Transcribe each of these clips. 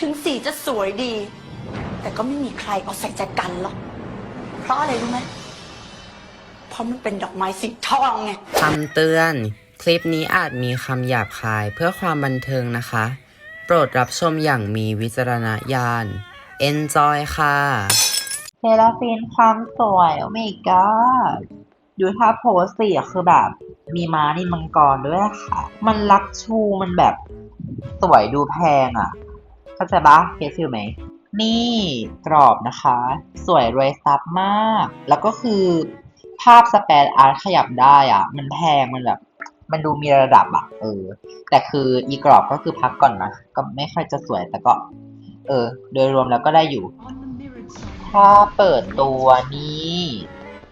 ถึงสีจะสวยดี แต่ก็ไม่มีใครเอาใส่ใจกันหรอก เพราะอะไรรู้ไหมเพราะมันเป็นดอกไม้สีทองไง คำเตือน คลิปนี้อาจมีคำหยาบคายเพื่อความบันเทิงนะคะ โปรดรับชมอย่างมีวิจารณญาณ Enjoy ค่ะ เซราฟินความสวยโอ้ my god ดูท่าโพสสิอะคือแบบ มีม้านินมังกรด้วยอะค่ะ มันลักชูมันแบบสวยดูแพงอะ เข้าใจปะเคฟิลไหม นี่กรอบนะคะ สวยรวยซับมาก แล้วก็คือภาพสเปนอาร์ตขยับได้อะมันแพงมันแบบ มันดูมีระดับอะเออ แต่คืออีกรอบก็คือพักก่อนนะ ก็ไม่ค่อยจะสวยแต่ก็ เออ โดยรวมแล้วก็ได้อยู่ ถ้าเปิดตัวนี้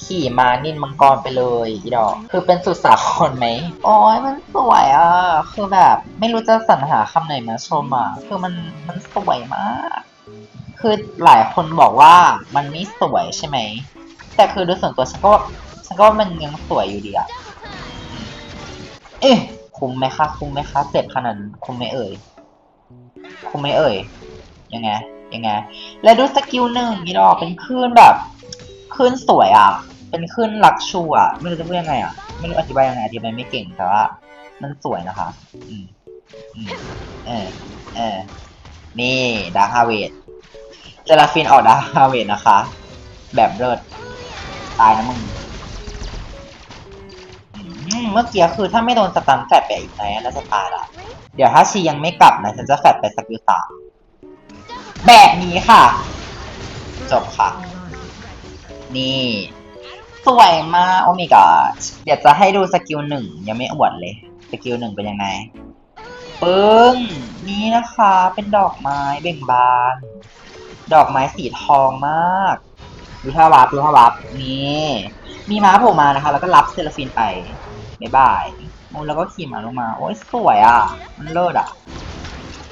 ขี่มานินมังกรไปเลยอีดอก คือเป็นสุดสาครไหมโอ้ยมันสวยอะ คือแบบไม่รู้จะสรรหาคำไหนมาชมอะ คือมันมันสวยมาก คือหลายคนบอกว่ามันไม่สวยใช่ไหม แต่คือโดยส่วนตัวฉันก็ฉันก็มันยังสวยอยู่ดีอะ เอ๊ะคุ้มไหมคะคุ้มไหมคะเจ็บขนาดคุ้มไหมเอ่ยคุ้มไหมเอ่ยยังไงยังไง แล้วดูสกิลหนึ่งนี่ดอกเป็นคลื่นแบบคลื่นสวยอะ เป็นคลื่นลักชูอะ ไม่รู้จะพูดยังไงอะ ไม่รู้อธิบายยังไงอธิบายไม่เก่งแต่ว่า มันสวยนะคะ อืมอืมเออเออนี่ดาร์คฮาเวดเจลาฟินออกดาร์คฮาเวดนะคะ แบบเลิศตายนะมึงเมื่อกี้คือถ้าไม่โดนสตันแฟดไปอีกไหนแล้วจะตายละเดี๋ยวถ้าชียังไม่กลับนะฉันจะแฟดไปสกิลสามแบบนี้ค่ะ จบค่ะ นี่ สวยมาก โอ้ my god เดี๋ยวจะให้ดูสกิลหนึ่งยังไม่อวดเลย สกิลหนึ่งเป็นยังไง ปึ้ง นี่นะคะ เป็นดอกไม้เบ่งบาน ดอกไม้สีทองมาก ดูท่าวับดูท่าวับนี่มีม้าโผล่มานะคะ แล้วก็รับเซลฟินไปบ๊ายบายมูแล้วก็ขี่ม้าลงมา โอ้ยสวยอะ มันเลิศอะ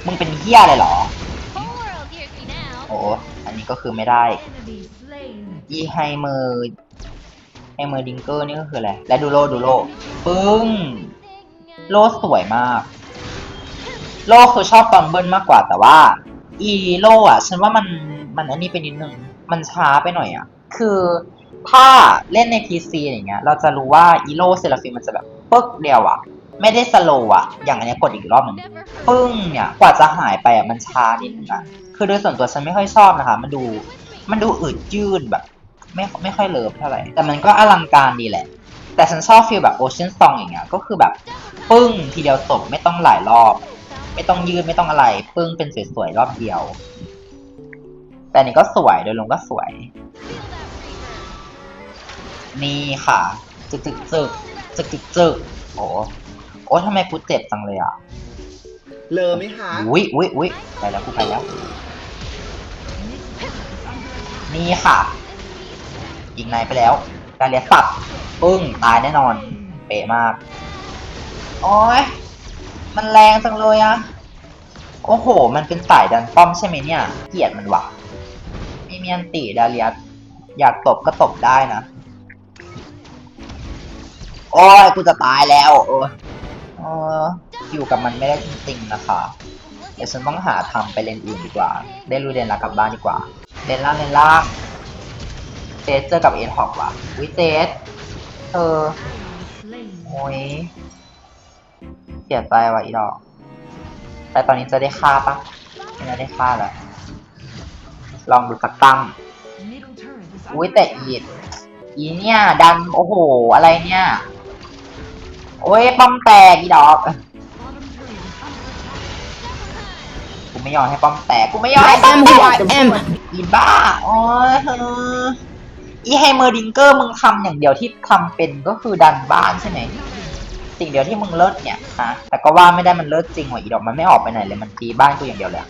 มึงเป็นเฮียอะไรเหรอ โอ้อันนี้ก็คือไม่ได้อีไฮเมอร์ไฮ เมอร์ดิงเกอร์นี่ก็คืออะไร และดูโลดูโลปึ้ง โลสวยมาก โลคือชอบตอนเบิ้ลมากกว่าแต่ว่า อีโลอะ ฉันว่ามันมันอันนี้ไปนิดนึง มันช้าไปหน่อยอะ คือถ้าเล่นใน PC อย่างเงี้ย เราจะรู้ว่าอีโลเซราฟิมมันจะแบบปึ๊กเดียวอะ ไม่ได้สโลว์อะ อย่างอันนี้กดอีกรอบหนึ่งปึ้งเนี่ย กว่าจะหายไปอะ มันช้านิดนึงอะ คือโดยส่วนตัวฉันไม่ค่อยชอบนะคะ มันดู มันดูอืดยืดแบบ ไม่ไม่ค่อยเลิฟเท่าไหร่ แต่มันก็อลังการดีแหละ แต่ฉันชอบฟีลแบบโอเชียนซองอย่างเงี้ย ก็คือแบบปึ้งทีเดียวจบไม่ต้องหลายรอบ ไม่ต้องยืดไม่ต้องอะไร ปึ้งเป็นสวยๆรอบเดียว แต่อันนี้ก็สวยโดยรวมก็สวย นี่ค่ะ จึกจึกจึกจึกจึกจึกโอ้โอ้ทำไมกูเจ็บจังเลยอะ เลอไหมคะอุ้ยอุ้ยอุ้ยไปแล้วกูไปแล้ว นี่ค่ะ ยิงนายไปแล้วการเลียสับปึ้งตายแน่นอน เป๊ะมาก โอ้ยมันแรงจังเลยอะโอ้โห มันเป็นสายดันป้อมใช่ไหมเนี่ย เกลียดมันวะมีเมียนติดาเลียสอยากตบก็ตบได้นะ โอ้ยกูจะตายแล้วโอ้ยเอออยู่กับมันไม่ได้จริงๆนะคะเดี๋ยวฉันต้องหาทำไปเลนอื่นดีกว่า ได้รู้เดนละกลับบ้านดีกว่าเลนล่างเลนล่าง เจสเจอกับเอ็นฮอกว่ะวิเจสเธอโอ้ยเสียใจว่ะอีดอกแต่ตอนนี้จะได้ฆ่าปะไม่ได้ฆ่าแล้วลองดูสักตั้งอุ้ยแต่อีดอีเนี่ยดันโอ้โห อะไรเนี่ย โอ้ยป้อมแตกอีดอกกูไม่ยอมให้ป้อมแตกกูไม่ยอมให้ป้อมแตกอีบ้าโอ้ยเธ อีไฮเมอร์ดิงเกอร์มึงทำอย่างเดียวที่ทำเป็นก็คือดันบ้านใช่ไหมสิ่งเดียวที่มึงเลิศเนี่ยฮะแต่ก็ว่าไม่ได้มันเลิศจริงว่ะอีดอกมันไม่ออกไปไหนเลยมันตีบ้านกูอย่างเดียวเลย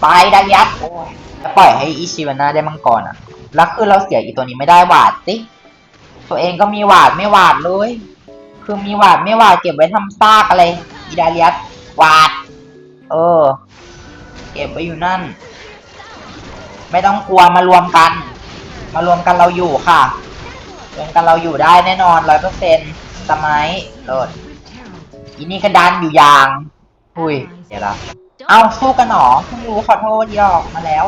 ไปดันยัดโอ้ยแล้วปล่อยให้อีชิวาน่าได้มังกรอะแล้วคือเราเสียอีตัวนี้ไม่ได้หวาดสิตัวเองก็มีหวาดไม่หวาดเลยคือมีหวาดไม่หวาดเก็บไว้ทำซากอะไรอีดาเลียสหวาด เออ เก็บไว้อยู่นั่น ไม่ต้องกลัวมารวมกัน มารวมกันเราอยู่ค่ะ รวมกันเราอยู่ได้แน่นอนร้อยเปอร์เซ็นต์สมัยโหลดอีนี่ก็ดันอยู่ยางอุ้ยเดี๋ยวละเอาสู้กันหนอเพิ่งรู้ขอโทษยอกมาแล้ว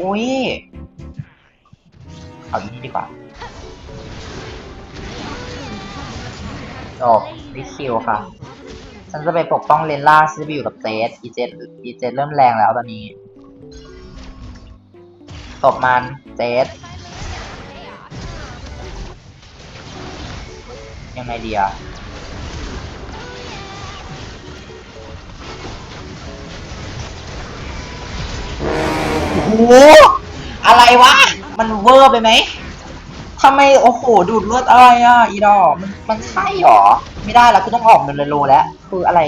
อุ้ย เอาอีกทีดีกว่าจบดิคิวค่ะ ฉันจะไปปกป้องเลนล่าฉันจะไปอยู่กับเจสอีเจสอีเจสเริ่มแรงแล้วตอนนี้ ตบมันเจสยังไงดีอะโอ้โหอะไรวะ มันเวอร์ไปไหมทำไมโอ้โหดูดเลือดอะไรอะอีดอกมันมันใช่หรอ ไม่ได้แล้วกูต้องออกเดินเลยโลแล้ว คืออะไร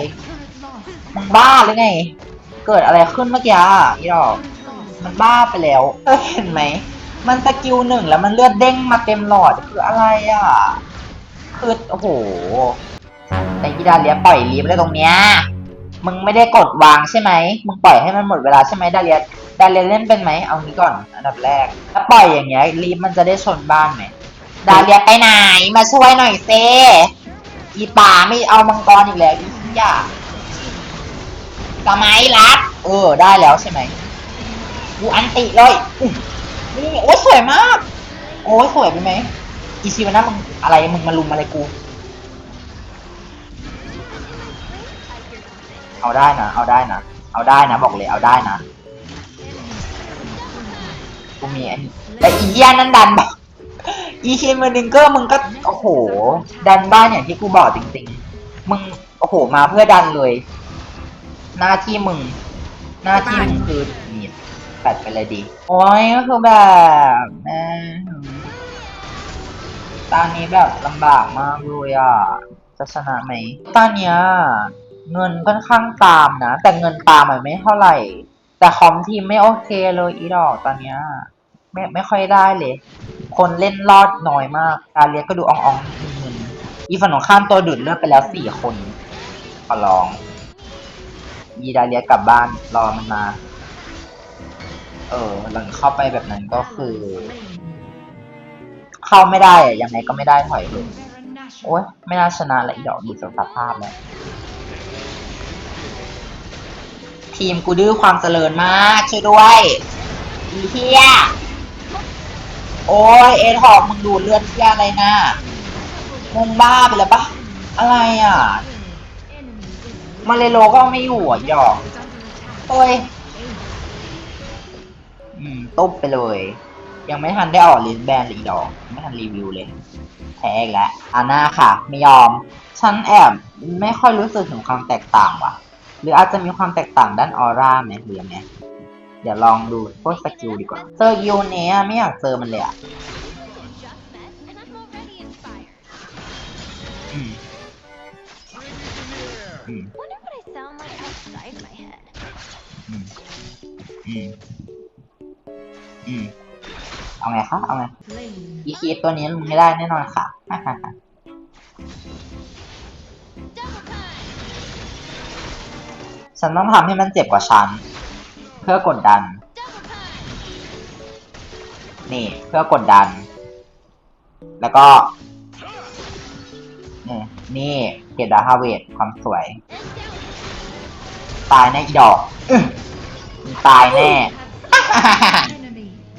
มึงบ้าหรือไง เกิดอะไรขึ้นเมื่อกี้อะอีดอก มันบ้าไปแล้วเออเห็นไหม มันสกิลหนึ่งแล้วมันเลือดเด้งมาเต็มหลอดคืออะไรอะ คือโอ้โห แต่กีดาเลียปล่อยลีฟเลยตรงเนี้ย มึงไม่ได้กดวางใช่ไหม มึงปล่อยให้มันหมดเวลาใช่ไหมดาเลียดาเลียเล่นเป็นไหม เอางี้ก่อน อันดับแรก ถ้าปล่อยอย่างเงี้ยลีฟมันจะได้ชนบ้านไหม ดาเลียไปไหน มาช่วยหน่อยเซอีป่าไม่เอามังกรอีกแล้วอีอย่าสมัยรัดเออ ได้แล้วใช่ไหม กูอันติเลยนี่โอ้ยสวยมาก โอ้ยสวยไปไหมอีชิวานะมึงอะไรมึงมาลุมอะไรกู เอาได้นะ เอาได้นะ เอาได้นะ บอกเลยเอาได้นะ กูมีอันแต่อีเหี้ยนั่นดันบอกอีเคนเมอร์ดิงเกอร์มึงก็โอ้โห ดันบ้านอย่างที่กูบอกจริงๆ มึงโอ้โหมาเพื่อดันเลย หน้าที่มึง หน้าที่มึงคือนี่แปดไปเลยดี โอ้ยก็คือแบบแม่ตอนนี้แบบลำบากมากเลยอะ จะชนะไหม ตอนเนี้ยเงินค่อนข้างตามนะ แต่เงินตามมันไม่เท่าไหร่ แต่คอมทีมไม่โอเคเลยอีดอกตอนเนี้ยไม่ไม่ค่อยได้เลย คนเล่นรอดน้อยมาก การเรียกก็ดูอ่องๆมึนอีฝั่งของข้ามตัวดูดเลือดไปแล้วสี่คนขอร้องยีดาเลียกลับบ้านรอมันมา เออ หลังเข้าไปแบบนั้นก็คือ เข้าไม่ได้อะยังไงก็ไม่ได้ถอยเลยโอ๊ยไม่น่าชนะละอีดอกดูสภาพแล้วทีมกูดื้อความเจริญมากช่วยด้วยอีเทียโอ้ยเอ็ดหอกมึงดูเลือดเที่ยอะไรนะมึงบ้าไปแล้วปะอะไรอะ มาเลโลก็ไม่อยู่อะหยอกโอ้ย อืมตุ๊บไปเลย ยังไม่ทันได้ออกลิสต์แบนเลยอีดอกยังไม่ทันรีวิวเลยแพ้อีกแล้วอาน่าค่ะ ไม่ยอม ฉันแอบไม่ค่อยรู้สึกถึงความแตกต่างว่ะ หรืออาจจะมีความแตกต่างด้านออร่าไหมหรือยังไงเดี๋ยวลองดูพวกสกิลดีกว่าเจอยูเนี้ยไม่อยากเจอมันเลยอะอืมอืม Wonder what เอาไงคะเอาไงอีคีตัวนี้ลงไม่ได้แน่นอนค่ะฉันต้องทำให้มันเจ็บกว่าฉัน เพื่อกดดัน นี่เพื่อกดดัน แล้วก็นี่นี่เกตดาฮาเวทความสวย ตายแน่อีดอกอื้อมึงตายแน่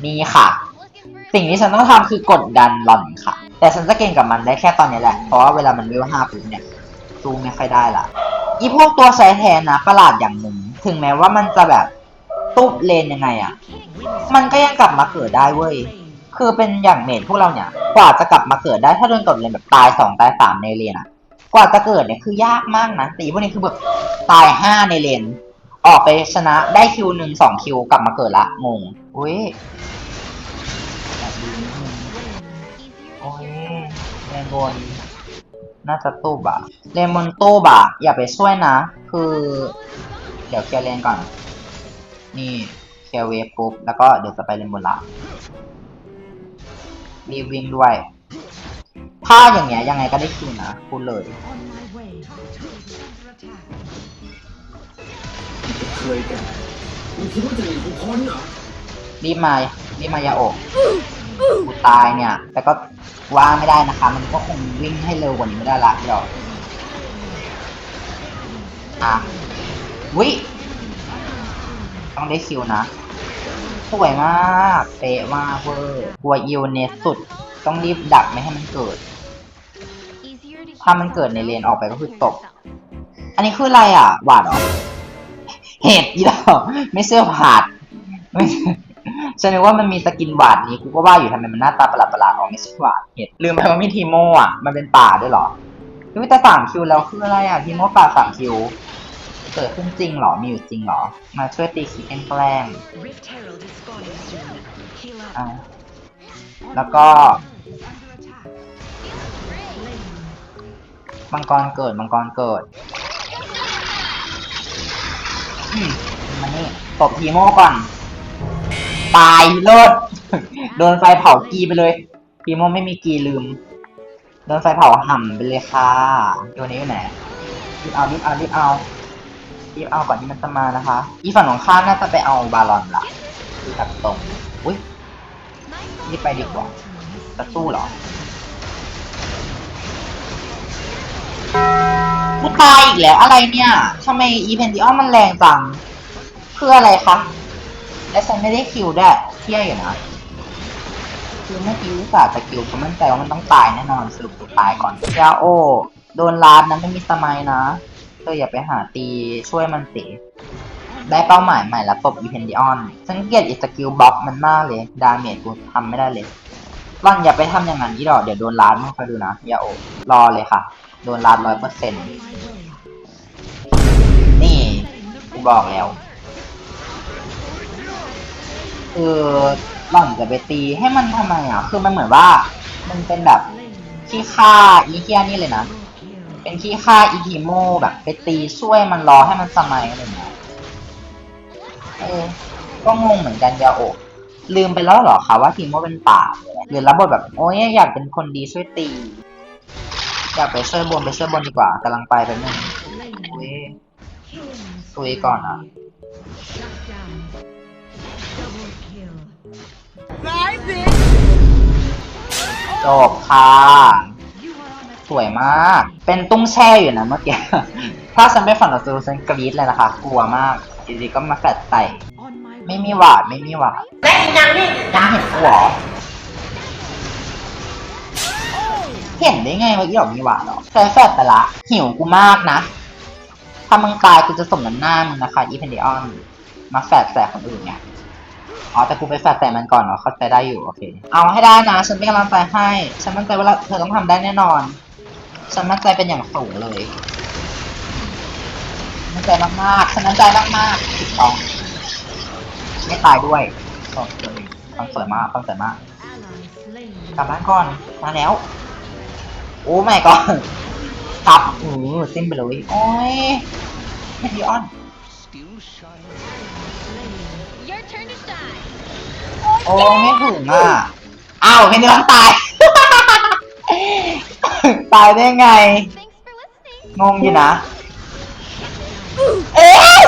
นี่ค่ะ สิ่งที่ฉันต้องทำคือกดดันหล่อนค่ะ แต่ฉันจะเก่งกับมันได้แค่ตอนนี้แหละ เพราะว่าเวลามันเวห้าปุ๊บเนี่ยสู้ไม่ค่อยได้ละอีพวกตัวใช้แทนนะประหลาดอย่างหนึ่ง ถึงแม้ว่ามันจะแบบตุ๊บเลนยังไงอะมันก็ยังกลับมาเกิดได้เว้ย คือเป็นอย่างเมดพวกเราเนี่ย กว่าจะกลับมาเกิดได้ถ้าโดนกดเลนแบบตายสองตายสามในเลนอะกว่าจะเกิดเนี่ยคือยากมากนะตีพวกนี้คือแบบตายห้าในเลน ออกไปชนะได้คิวหนึ่งสองคิวกลับมาเกิดละงงอุ้ย เรนบนน่าจะตู้บะเรนบนตู้บะอย่าไปช่วยนะ คือ เดี๋ยวเคลียร์เลนก่อน นี่เคลียร์เวฟปุ๊บ แล้วก็เดี๋ยวจะไปเลนบนละรีวิ่งด้วย ถ้าอย่างเงี้ยยังไงก็ได้คิวนะพูดเลยเคยกันมึงคิดว่าจะหนีกูพ้นเหรอรีบมารีบมายาโอก กูตายเนี่ย แต่ก็ว่าไม่ได้นะคะ มันก็คงวิ่งให้เร็วกว่านี้ไม่ได้ละเดี๋ยวอะวิต้องได้คิวนะ สวยมากเป๊ะมากเวอร์กลัวอิวเนสสุด ต้องรีบดักไม่ให้มันเกิด ถ้ามันเกิดในเลนออกไปก็คือตก อันนี้คืออะไรอะ หวาดเหรอ เห็ดอีดอไม่ใช่หวาดไม่ ฉันนึกว่ามันมีสกินหวาดนี้กูก็ว่าอยู่ทำไมมันหน้าตาประหลาดประหลาดๆออกไม่ใช่หวาดเห็ดลืมไปว่ามีทีโมอะมันเป็นป่าด้วยเหรอรู้แต่สามคิวแล้วคืออะไรอะทีโมป่าสามคิวเกิดขึ้นจริงเหรอมีอยู่จริงเหรอ มาช่วยตีคีแกล้ง Rift Herald is spawning soon. Heal up. อะแล้วก็มังกรเกิดมังกรเกิดอืมมานี่ตบทีโม่ก่อน ตายเลิศโดนไฟเผากีไปเลยทีโมไม่มีกีลืม โดนไฟเผาห่ำไปเลยค่ะ ตัวนี้อยู่ไหนรีบเอารีบเอารีบเอารีบเอาก่อนที่มันจะมานะคะ อีฝั่งของข้าน่าจะไปเอาบาลอนละดูแบบตรง อุ้ยรีบไปดีกว่าจะสู้เหรอกูตายอีกแล้วอะไรเนี่ยทำไมอีเพนดิออนมันแรงจังคืออะไรคะ และฉันไม่ได้คิวด้วยเที่ยอยู่นะคือเมื่อกี้อุตส่าห์จะคิวเพราะมั่นใจว่ามันต้องตายแน่นอนสรุปกูตายก่อนยาโอ โดนลาดนั้นไม่มีสมัยนะเธออย่าไปหาตีช่วยมันสิได้เป้าหมายใหม่แล้วตบอีเพนดิออนฉันเกลียดอีสกิลบล็อกมันมากเลย ดาเมจกูทำไม่ได้เลยร่อนอย่าไปทำอย่างนั้นอีดอกเดี๋ยวโดนลาดมึงคอยดูนะยาโอ รอเลยค่ะ โดนลาดร้อยเปอร์เซ็นต์นี่กูบอกแล้ว คือหล่อนจะไปตีให้มันทำไมอะ คือมันเหมือนว่า มันเป็นแบบขี้ค่าอีเคียนี่เลยนะ เป็นขี้ค่าอีทีโมแบบไปตีช่วยมันรอให้มันสมัยอะไรอย่างเงี้ยเออก็งงเหมือนกันยาโอลืมไปแล้วเหรอคะว่าทีโมเป็นป่าหรือรับบทแบบโอ้ยอยากเป็นคนดีช่วยตี อยากไปช่วยบนไปช่วยบนดีกว่ากำลังไปไปบนึงอุ้ยตุยก่อนอะ จบค่ะ สวยมาก เป็นตุ้งแช่อยู่นะเมื่อกี้ ถ้าฉันไปฝันเราจะรู้ฉันกรี๊ดเลยนะคะ กลัวมากอยู่ดีๆก็มาแฟลตใส่ไม่มีหวาดไม่มีหวาดแม่ยังนี่ยังเห็นกูเหรอเห็นได้ไงว่าอีหลอกมีหวาดหรอใช้แฟลตไปละ หิวกูมากนะ ถ้ามึงตายกูจะสมน้ำหน้ามึงนะคะอีเพนเดออนมาแฟลตใส่คนอื่นไง อ๋อแต่กูไปแฟลตใส่มันก่อนเนาะเข้าใจได้อยู่โอเค เอาให้ได้นะ ฉันเป็นกำลังใจให้ ฉันมั่นใจว่าเธอต้องทำได้แน่นอน ฉันมั่นใจเป็นอย่างสูงเลยมั่นใจมากๆฉันมั่นใจมากๆถูกต้องไม่ตายด้วยโอเคความสวยมากความสวยมาก กลับบ้านก่อนมาแล้ว โอ้ไม่ก่อนซับอือซิมไปเลยโอ้ยเฮนดิออน โอ้ไม่ถึงอะ อ้าวเฮนดิออนตาย ตายได้ไง Thanks for listening. งงอยู่นะ เอ๊ะ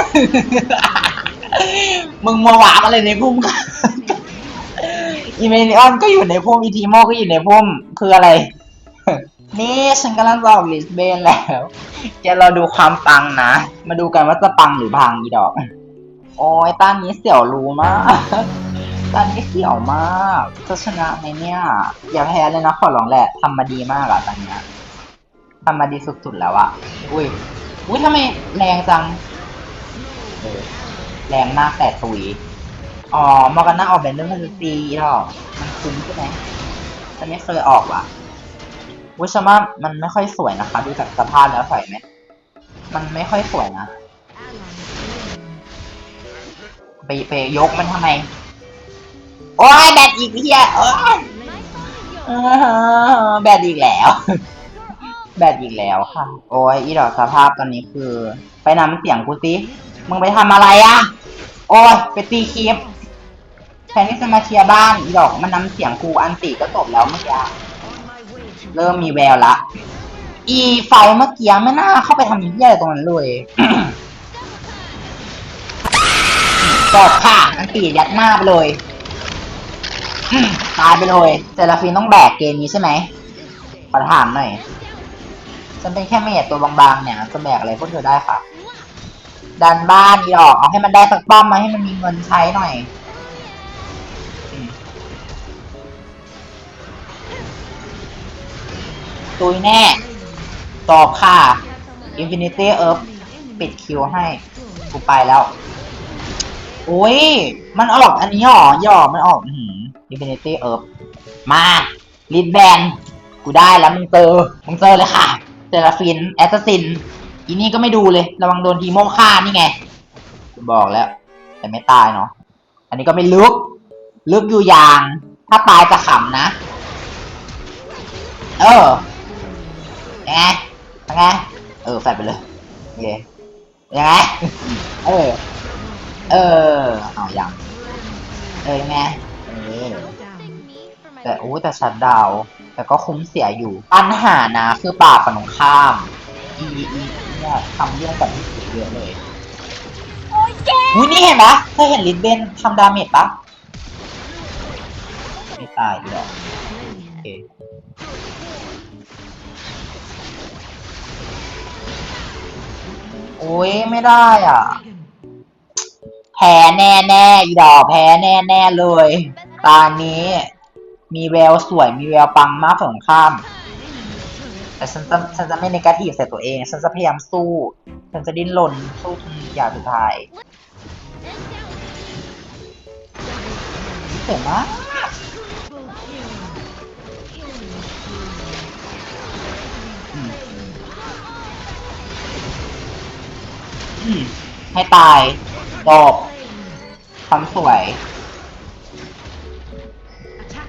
มึงมาหวามอะไรในพุ่มอีเมนิออนก็อยู่ในพุ่มอีทีโมก็อยู่ในพุ่มคืออะไร นี่ฉันกำลังจะออกลิสเบนแล้วจะเราดูความปังนะ มาดูกันว่าจะปังหรือพังอีดอก โอ้ยต้านนี้เสี่ยวรู้มาก ต้านนี้เสี่ยวมากจะชนะไหมเนี่ย อย่าแพ้เลยนะขอร้องแหละทำมาดีมากอะตอนเนี้ยทำมาดีสุดๆแล้วอะอุ้ยอุ้ยทำไมแรงจังแรงมากแต่ตุยอ๋อมอร์กาน่าออกเป็นเรื่องมันจะตีหรอกมันคุ้มใช่ไหมฉันไม่เคยออกว่ะวิชาว่ามันไม่ค่อยสวยนะคะ ดูจากสภาพแล้วใส่ไหมมันไม่ค่อยสวยนะ ไปไปยกมันทำไม โอ้ยแบตอีกเฮียโอ้ยแบตอีกแล้ว แบตอีกแล้วค่ะ โอ้ยอีดอกสภาพตอนนี้คือ ไปนำเสียงกูสิมึงไปทำอะไรอะโอ้ยไปตีคลิปแทนที่จะมาเชียร์บ้านอีดอกมันนำเสียงกูอันติก็จบแล้วเมื่อกี้เริ่มมีแววละ อีไฟเมื่อกี้ไม่น่าเข้าไปทำเหี้ยอะไรตรงนั้นเลยจบค่ะอันติยัดหน้าไปเลย ตายไปเลยเซราฟีนต้องแบกเกมนี้ใช่ไหมขอถามหน่อยฉันเป็นแค่เมจตัวบางๆเนี่ยจะแบกอะไรพวกเธอได้ค่ะ ดันบ้านอีดอกเอาให้มันได้สักป้อมมาให้มันมีเงินใช้หน่อยตุยแน่ตอบค่ะ Infinity Earth ปิดคิวให้กูไปแล้ว โอ้ย มันออกอันนี้หรอหยอมันออกอื Infinity Earth มาลิดแบนกูได้แล้วมึงเจอมึงเจอเลยค่ะเซราฟินแอสซัสซินอีนี่ก็ไม่ดูเลย ระวังโดนทีโมฆ่านี่ไงกูบอกแล้ว แต่ไม่ตายเนาะอันนี้ก็ไม่ลึก ลึกอยู่อย่าง ถ้าตายจะขำนะ เออยังไงยังไงเออแฟดไปเลยโอเคยังไงเออ เออเอายังเออยังไง แต่โอ้แต่ชัดดาวน์แต่ก็คุ้มเสียอยู่ ปัญหานะคือป่าฝั่งตรงข้าม อีอีเนี่ยทำเรื่องแบบนี้เยอะเลยโอ้ยแกอุ้ยนี่เห็นปะเธอเห็นลิทเบนทำดาเมจปะไม่ตายอีกหรอกโอเคโอ้ยไม่ได้อะ แพ้แน่แน่ๆอีดอกแพ้แน่แน่ๆเลย ตานี้ มีแววสวยมีแววปังมากฝั่งข้าม แต่ฉันจะฉันจะไม่ในกาทีใส่ตัวเอง ฉันจะพยายามสู้ ฉันจะดิ้นรนสู้จนอย่างสุดท้ายเจ๋งมากให้ตายจบทำสวย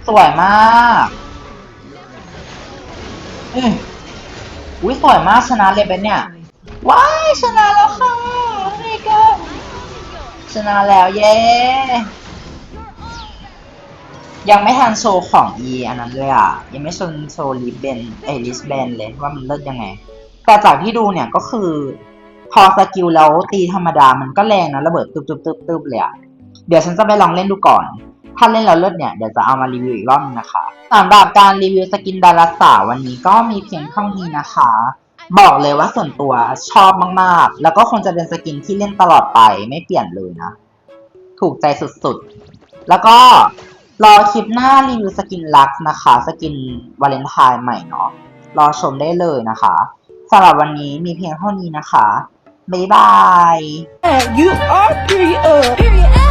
สวยมากอุ้ยสวยมากชนะเลยเป็นเนี่ย ว้ายชนะแล้วค่ะนี่ก็ชนะแล้วเย้ยังไม่ทันโชว์ของ E อันนั้นเลยอะ ยังไม่ชนโชว์ลิสเบนเอลิสเบนเลยว่ามันเลิศยังไง แต่จากที่ดูเนี่ยก็คือ พอสกิลแล้วตีธรรมดามันก็แรงนะระเบิดตึบตึบตึบตึบเลยอะ เดี๋ยวฉันจะไปลองเล่นดูก่อน ถ้าเล่นแล้วเลิศเนี่ยเดี๋ยวจะเอามารีวิวอีกรอบนึงนะคะสำหรับการรีวิวสกินดาราสาวันนี้ก็มีเพียงเท่านี้นะคะ บอกเลยว่าส่วนตัวชอบมากๆ แล้วก็คงจะเป็นสกินที่เล่นตลอดไปไม่เปลี่ยนเลยนะ ถูกใจสุดๆ แล้วก็รอคลิปหน้ารีวิวสกินลักนะคะ สกินวาเลนไทน์ใหม่เนาะรอชมได้เลยนะคะสำหรับวันนี้มีเพียงเท่านี้นะคะ บ๊ายบาย You are period. Period.